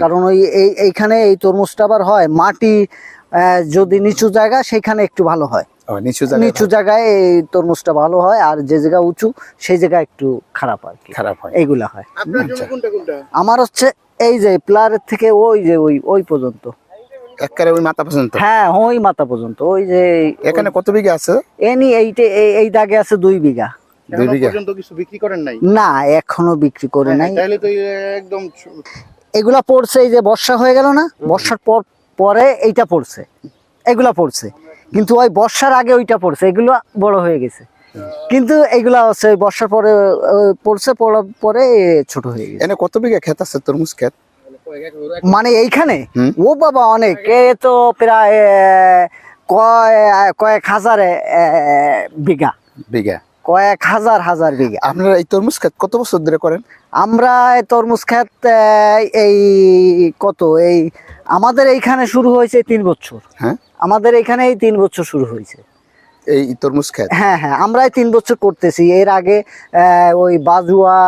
কারণ ওই এই এইখানে এই তরমুজটা আবার হয় মাটি আহ, যদি নিচু জায়গা সেখানে একটু ভালো হয়। নিচু জায়গায় নিচু জায়গায় এই তরমুজটা ভালো হয় আর যে জায়গা উঁচু সেই জায়গা একটু খারাপ আর কি। খারাপ হয়। এইগুলা হয়। আপনার জমি কোনটা কোনটা? আমার হচ্ছে এই যে প্লারের থেকে ওই যে ওই ওই পর্যন্ত। একবারে ওই মাথা পর্যন্ত? হ্যাঁ ওই মাথা পর্যন্ত। ওই যে এখানে কত বিঘা আছে? এনি এইটে এই- এই দাগে আছে দুই বিঘা। দুই বিঘা? পর্যন্ত কিছু বিক্রি করেন নাই। না এখনও বিক্রি করে নাই। তাহলে তো একদম এগুলা পড়ছে এই যে বর্ষা হয়ে গেল না? বর্ষার পর পরে এইটা পড়ছে। এগুলা পড়ছে। কিন্তু ওই বর্ষার আগে ওইটা পড়ছে এগুলো বড় হয়ে গেছে। কিন্তু এগুলা হচ্ছে বর্ষার পরে পড়ছে পড়ার পরে ছোট হয়ে গেছে। এনে কত বিঘা ক্ষেত আছে তরমুজ ক্ষেত? মানে এইখানে? ও বাবা অনেক। এ তো প্রায় কয়েক হাজার বিঘা। বিঘা। কয়েক হাজার হাজার বিঘা। আপনারা এই তরমুজ ক্ষেত কত বছর ধরে করেন? আমরা এই তরমুজ আহ, এই কত? এই আমাদের এইখানে শুরু হয়েছে তিন বছর। হ্যাঁ? আমাদের এইখানে এই তিন বছর শুরু হয়েছে। এই তরমুজ ক্ষেত? হ্যাঁ হ্যাঁ আমরা এই তিন বছর করতেছি। এর আগে ওই বাজুয়া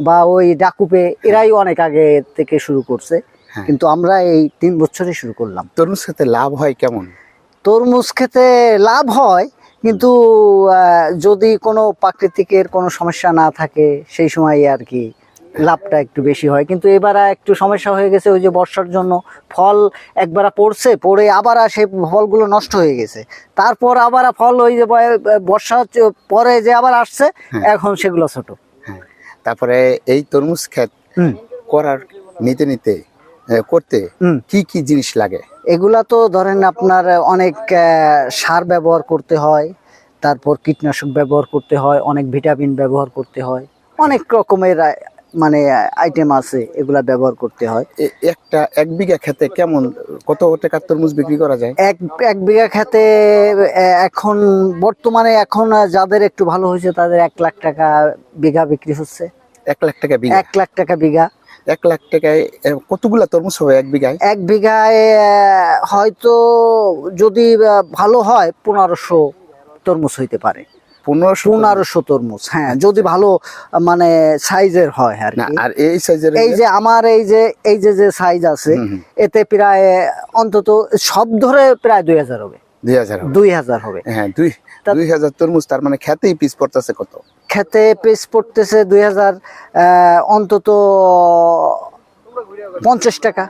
বা ওই ডাকুপে এরাই অনেক আগে থেকে শুরু করছে। হ্যাঁ। কিন্তু আমরা এই তিন বছরই শুরু করলাম। তরমুজ খেতে লাভ হয় কেমন? তরমুজ খেতে লাভ হয় কিন্তু যদি কোনো প্রাকৃতিকের কোনো সমস্যা না থাকে সেই সময় আর কি লাভটা একটু বেশি হয়। কিন্তু এবার একটু সমস্যা হয়ে গেছে ওই যে বর্ষার জন্য ফল একবার পড়ছে পড়ে আবার সেই ফলগুলো নষ্ট হয়ে গেছে। তারপর আবার ফল ওই যে বর্ষা পরে যে আবার আসছে হ্যাঁ। এখন সেগুলো ছোট। হ্যাঁ। তারপরে এই তরমুজ ক্ষেত হুম। করার নিতে নিতে করতে কি কি জিনিস লাগে? এগুলা তো ধরেন আপনার অনেক সার ব্যবহার করতে হয় তারপর কীটনাশক ব্যবহার করতে হয় অনেক ভিটামিন ব্যবহার করতে হয় অনেক রকমের মানে আইটেম আছে এগুলা ব্যবহার করতে হয়। একটা এক বিঘা খেতে কেমন কত টাকার তরমুজ বিক্রি করা যায়? এক এক বিঘা খেতে এখন বর্তমানে এখন যাদের একটু ভালো হয়েছে তাদের এক লাখ টাকা বিঘা বিক্রি হচ্ছে। এক লাখ টাকা বিঘা? এক লাখ টাকা বিঘা। এক লাখ টাকায় কতগুলা তরমুজ হবে এক বিঘায়? এক বিঘায় হয়তো যদি ভালো হয় পনেরোশো তরমুজ হইতে পারে। পনেরোশো পনেরোশো তরমুজ হ্যাঁ যদি ভালো মানে সাইজের হয় আর আর এই সাইজের এই যে আমার এই যে এই যে যে সাইজ আছে। এতে প্রায় অন্তত সব ধরে প্রায় দুই হাজার হবে। দুই হাজার দুই হাজার হবে। হ্যাঁ দুই দুই হাজার তরমুজ তার মানে খেতেই পিস পড়তেছে কত? খেতে পিস পড়তেছে দুই হাজার অন্তত পঞ্চাশ টাকা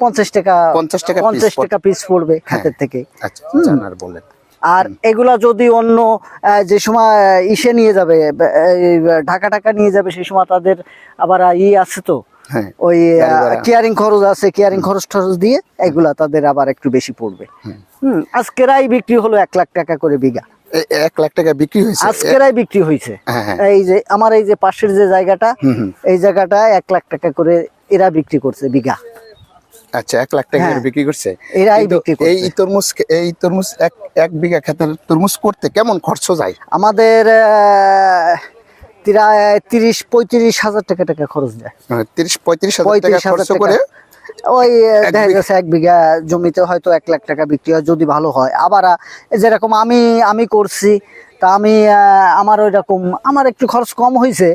পঞ্চাশ টাকা 50 টাকা পঞ্চাশ টাকা পিস পড়বে হ্যাঁ। খাতের থেকে। আচ্ছা বলেন। আর এগুলা যদি অন্য যে সময় ইসে নিয়ে যাবে ঢাকা টাকা নিয়ে যাবে সেই সময় তাদের আবার ই আছে তো হ্যাঁ ওই কেয়ারিং খরচ আছে কেয়ারিং খরচ টরচ দিয়ে এগুলা তাদের আবার একটু বেশি পড়বে। হুম। আজকেরাই বিক্রি হলো এক লাখ টাকা করে বিঘা। এক লাখ টাকা বিক্রি হয়েছে। আজকেরাই বিক্রি হয়েছে। হ্যাঁ হ্যাঁ। এই যে আমার এই যে পাশের যে জায়গাটা। এই জায়গাটা এক লাখ টাকা করে এরা বিক্রি করছে বিঘা। আচ্ছা এক লাখ টাকা করে হ্যাঁ। বিক্রি করছে। এই তরমুজ এই তরমুজ এক এক বিঘা খেতের তরমুজ করতে কেমন খরচ যায়? আমাদের তিরিশ পঁয়ত্রিশ হাজার টাকা টাকা খরচ যায়। তিরিশ পঁয়ত্রিশ হাজার টাকা খরচ করে ওই দেখা গেছে এক বিঘা জমিতে হয়তো এক লাখ টাকা বিক্রি হয় যদি ভালো হয়। আবার যেরকম আমি আমি করছি তা আমি আমার ওই রকম আমার একটু খরচ কম হয়েছে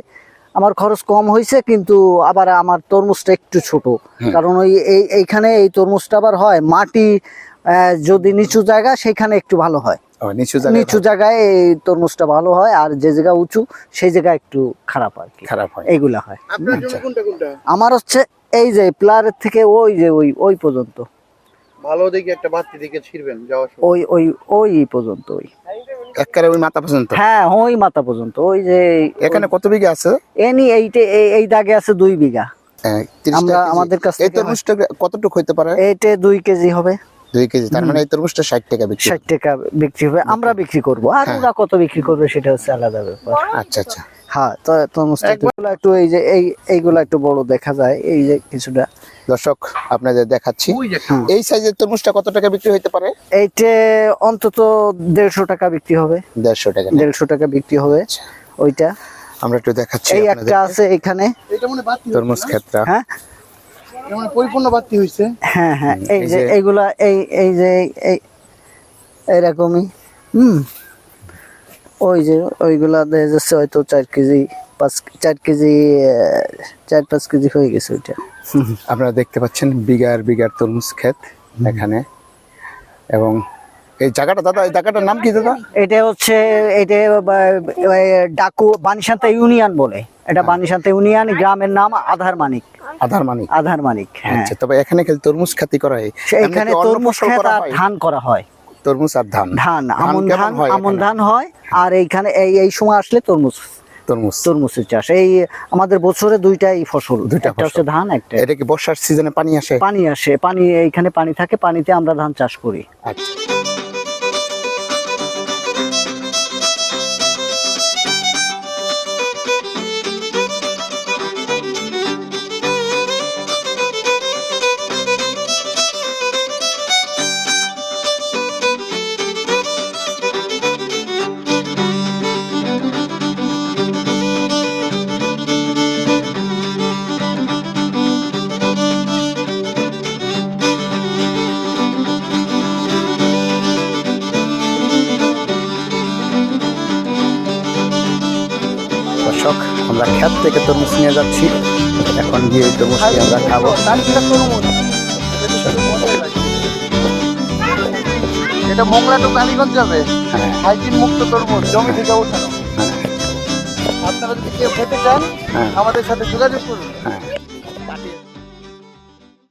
আমার খরচ কম হয়েছে কিন্তু আবার আমার তরমুজটা একটু ছোট। কারণ ওই এই এইখানে এই তরমুজটা আবার হয় মাটি আহ, যদি নিচু জায়গা সেখানে একটু ভালো হয়। নিচু জায়গায় নিচু জায়গায় এই তরমুজটা ভালো হয় আর যে জায়গা উঁচু সেই জায়গা একটু খারাপ আর কি। খারাপ হয়। এইগুলা হয়। আপনার। জমি কোনটা কোনটা? আমার হচ্ছে এই যে প্লারের থেকে ওই যে ওই ওই পর্যন্ত। ভালো দেখে একটা বাতি দিকে ছিড়বেন যাওয়ার সময়। ওই ওই ওই পর্যন্ত ওই। একবারে ওই মাথা পর্যন্ত? হ্যাঁ ওই মাথা পর্যন্ত ওই যে এখানে কত বিঘা আছে? এনি এইটে এই- এই দাগে আছে দুই বিঘা। হ্যাঁ, আমরা আমাদের কাছ এই তরমুজটা কতটুকু হইতে পারে? এইটে দুই কেজি হবে। দুই কেজি তার মানে এই তরমুজটা ষাট টাকা বিক্রি ষাট টাকা বিক্রি হবে আমরা বিক্রি করব। আর হ্যাঁ। ওরা কত বিক্রি করবে সেটা হচ্ছে আলাদা ব্যাপার। আচ্ছা আচ্ছা। হ্যাঁ তো তরমুজটা একটু- এই যে এই এইগুলো একটু বড় দেখা যায় এই যে কিছুটা। দর্শক আপনাদের দেখাচ্ছি। এই সাইজের তরমুজটা কত টাকা বিক্রি হইতে পারে? এইটে অন্তত দেড়শো টাকা বিক্রি হবে। দেড়শো টাকা। দেড়শো টাকা বিক্রি হবে ওইটা। আমরা একটু দেখাচ্ছি এই একটা আছে এখানে। মানে তরমুজ ক্ষেত্রা। হ্যাঁ। পরিপূর্ণ বাতি হইছে। হ্যাঁ হ্যাঁ। এই যে এইগুলা এই এই যে এই এরকমই হুম। ওই যে ওইগুলা দেখা যাচ্ছে হয়তো চার কেজি পাঁচ চার কেজি চার পাঁচ কেজি হয়ে গেছে ওইটা। আপনারা দেখতে পাচ্ছেন বিঘার বিঘার তরমুজ ক্ষেত এখানে। এবং এই জায়গাটা দাদা এই জায়গাটার নাম কি দাদা? এটা হচ্ছে এটা ডাকু বানিশান্তা ইউনিয়ন বলে। এটা বানিশান্তা ইউনিয়ন গ্রামের নাম আধার মানিক। আধার মানিক। আধার মানিক হ্যাঁ। আচ্ছা তবে এখানে খালি তরমুজ খেতি করা হয়। এখানে তরমুজ ফসল আর ধান করা হয়। তরমুজ আর ধান। ধান আমন ধান আমন ধান হয় আর এইখানে এই এই সময় আসলে তরমুজ। তরমুজ। তরমুজের চাষ। এই আমাদের বছরে দুইটাই ফসল। দুইটা হচ্ছে ধান একটা এটা কি বর্ষার সিজনে পানি আসে? পানি আসে পানি এইখানে পানি থাকে পানিতে আমরা ধান চাষ করি। আচ্ছা। আমরা খেত থেকে তরমুজ নিয়ে যাচ্ছি। এখন গিয়ে তরমুজ তরমুজটি আমরা খাব। এটা মোংলা টু কালীগঞ্জ যাবে। হ্যাঁ। হাইজিন মুক্ত তরমুজ জমি থেকে ওঠানো। হ্যাঁ। আপনারা যদি কেউ খেতে চান হ্যাঁ। আমাদের সাথে যোগাযোগ করুন।